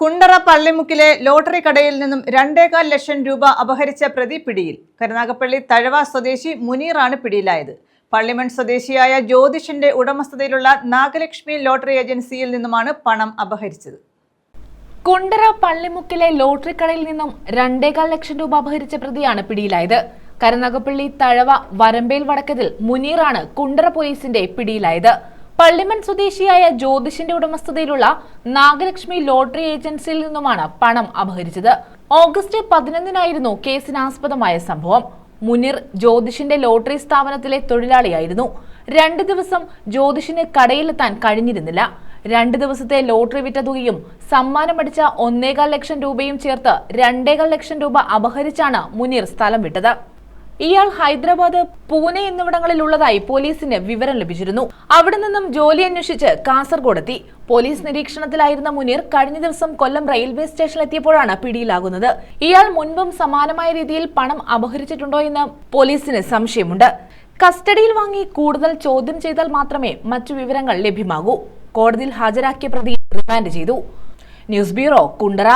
Kundara പള്ളിമുക്കിലെ lottery കടയിൽ നിന്നും രണ്ടേകാൽ ലക്ഷം രൂപ അപഹരിച്ച പ്രതി പിടിയിൽ. കരുനാഗപ്പള്ളി തഴവ സ്വദേശി മുനീറാണ് പിടിയിലായത്. പള്ളിമൺ സ്വദേശിയായ ജ്യോതിഷിന്റെ ഉടമസ്ഥതയിലുള്ള നാഗലക്ഷ്മി ലോട്ടറി ഏജൻസിയിൽ നിന്നുമാണ് പണം അപഹരിച്ചത്. കുണ്ടറ പള്ളിമുക്കിലെ ലോട്ടറി കടയിൽ നിന്നും രണ്ടേകാൽ ലക്ഷം രൂപ അപഹരിച്ച പ്രതിയാണ് പിടിയിലായത്. കരുനാഗപ്പള്ളി തഴവ വരമ്പേൽ വടക്കതിൽ മുനീറാണ് കുണ്ടറ പോലീസിന്റെ പിടിയിലായത്. പള്ളിമൺ സ്വദേശിയായ ജ്യോതിഷിന്റെ ഉടമസ്ഥതയിലുള്ള നാഗലക്ഷ്മി ലോട്ടറി ഏജൻസിയിൽ നിന്നുമാണ് പണം അപഹരിച്ചത്. ഓഗസ്റ്റ് പതിനൊന്നിനായിരുന്നു കേസിനാസ്പദമായ സംഭവം. മുനിർ ജ്യോതിഷിന്റെ ലോട്ടറി സ്ഥാപനത്തിലെ തൊഴിലാളിയായിരുന്നു. രണ്ട് ദിവസം ജ്യോതിഷിന് കടയിലെത്താൻ കഴിഞ്ഞിരുന്നില്ല. രണ്ട് ദിവസത്തെ ലോട്ടറി വിറ്റ തുകയും സമ്മാനമടിച്ച ഒന്നേകാൽ ലക്ഷം രൂപയും ചേർത്ത് രണ്ടേകാൽ ലക്ഷം രൂപ അപഹരിച്ചാണ് മുനീർ സ്ഥലം വിട്ടത്. ഇയാൾ ഹൈദരാബാദ് പൂനെ എന്നിവിടങ്ങളിൽ ഉള്ളതായി പോലീസിന് വിവരം ലഭിച്ചിരുന്നു. അവിടെ നിന്നും ജോലി അന്വേഷിച്ച് കാസർഗോഡെത്തി. പോലീസ് നിരീക്ഷണത്തിലായിരുന്ന മുനീർ കഴിഞ്ഞ ദിവസം കൊല്ലം റെയിൽവേ സ്റ്റേഷനിലെത്തിയപ്പോഴാണ് പിടിയിലാകുന്നത്. ഇയാൾ മുൻപും സമാനമായ രീതിയിൽ പണം അപഹരിച്ചിട്ടുണ്ടോ എന്ന് പോലീസിന് സംശയമുണ്ട്. കസ്റ്റഡിയിൽ വാങ്ങി കൂടുതൽ ചോദ്യം ചെയ്താൽ മാത്രമേ മറ്റു വിവരങ്ങൾ ലഭ്യമാകൂ. കോടതിയിൽ ഹാജരാക്കിയ പ്രതി റിമാൻഡ് ചെയ്തു. News bureau Kundara.